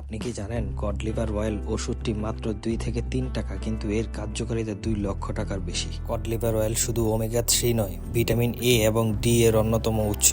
আপনি কি জানেন কড লিভার অয়েল ওষুধটি মাত্র দুই থেকে তিন টাকা, কিন্তু এর কার্যকারিতা দুই লক্ষ টাকার বেশি। কড লিভার অয়েল শুধু ওমেগা থ্রি নয়, ভিটামিন এ এবং ডি এর অন্যতম উৎস।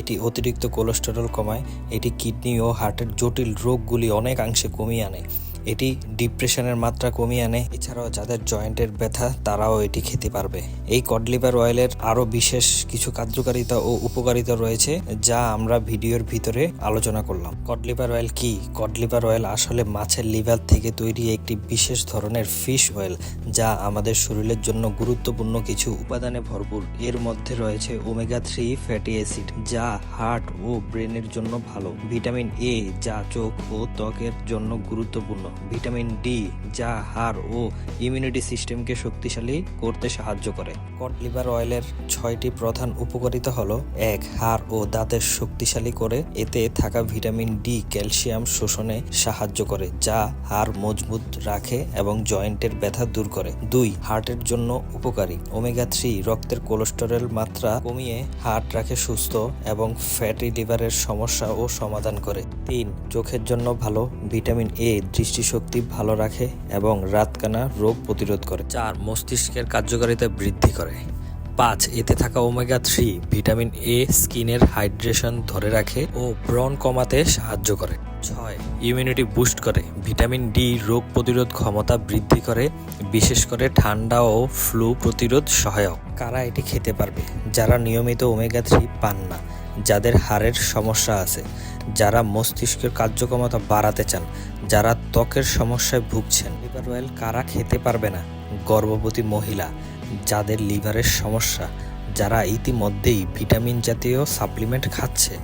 এটি অতিরিক্ত কোলেস্টেরল কমায়, এটি কিডনি ও হার্টের জটিল রোগগুলি অনেকাংশে কমিয়ে আনে। এটি ডিপ্রেশনের মাত্রা কমিয়ে আনে। এছাড়াও যাদের জয়েন্টের ব্যথা, তারাও এটি খেতে পারবে। এই কডলিভার অয়েলের আরও বিশেষ কিছু কার্যকারিতা ও উপকারিতা রয়েছে, যা আমরা ভিডিওর ভিতরে আলোচনা করলাম। কডলিভার অয়েল কি? কডলিভার অয়েল আসলে মাছের লিভার থেকে তৈরি একটি বিশেষ ধরনের ফিশ অয়েল, যা আমাদের শরীরের জন্য গুরুত্বপূর্ণ কিছু উপাদানে ভরপুর। এর মধ্যে রয়েছে ওমেগা থ্রি ফ্যাটি অ্যাসিড, যা হার্ট ও ব্রেনের জন্য ভালো। ভিটামিন এ, যা চোখ ও ত্বকের জন্য গুরুত্বপূর্ণ। ভিটামিন ডি, যা হাড় ও ইমিউনিটি সিস্টেমকে শক্তিশালী করতে সাহায্য করে। কড লিভার অয়েলের ছয়টি প্রধান উপকারিতা হলো, এক, হাড় ও দাঁতের শক্তিশালী করে, এতে থাকা ভিটামিন ডি ক্যালসিয়াম শোষণে সাহায্য করে, যা হাড় মজবুত রাখে এবং জয়েন্টের ব্যথা দূর করে। দুই, হার্টের জন্য উপকারী। ওমেগা থ্রি, রক্তের কোলেস্টেরল মাত্রা কমিয়ে হার্ট রাখে সুস্থ এবং ফ্যাটি লিভারের সমস্যা ও সমাধান করে। তিন, চোখের জন্য ভালো ভিটামিন এ দৃষ্টিশক্তি ভালো রাখে এবং রাতকানা রোগ প্রতিরোধ করে। চার, মস্তিষ্কের কার্যকারিতা বৃদ্ধি করে। পাঁচ, এতে থাকা ওমেগা থ্রি, ভিটামিন এ, স্কিনের হাইড্রেশন ধরে রাখে ও ব্রণ কমাতে সাহায্য করে। ছয়, ইমিউনিটি বুস্ট করে। ভিটামিন ডি রোগ প্রতিরোধ ক্ষমতা বৃদ্ধি করে, বিশেষ করে ঠান্ডা ও ফ্লু প্রতিরোধ সহায়ক। কারা এটি খেতে পারবে? যারা নিয়মিত ওমেগা থ্রি পান না। যাদের হাড়ের সমস্যা আছে, যারা মস্তিষ্কের কার্যক্ষমতা বাড়াতে চান, যারা ত্বকের সমস্যায় ভুগছেন। লিভার অয়েল কারা খেতে পারবে না? গর্ভবতী মহিলা, যাদের লিভারের সমস্যা, যারা ইতিমধ্যেই ভিটামিন জাতীয় সাপ্লিমেন্ট খাচ্ছে।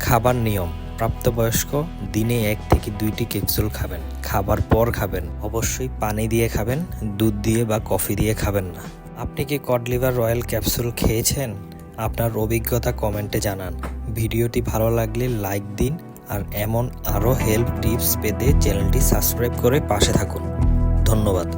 খাবার নিয়ম, প্রাপ্তবয়স্ক দিনে এক থেকে দুইটি ক্যাপসুল খাবেন, খাবার পর খাবেন। অবশ্যই পানি দিয়ে খাবেন, দুধ দিয়ে বা কফি দিয়ে খাবেন না। আপনি কি কড লিভার রয়্যাল ক্যাপসুল খেয়েছেন? আপনার অভিজ্ঞতা কমেন্টে জানান। ভিডিওটি ভালো লাগলে লাইক দিন আর এমন আরও হেল্প টিপস পেতে চ্যানেলটি সাবস্ক্রাইব করে পাশে থাকুন। ধন্যবাদ।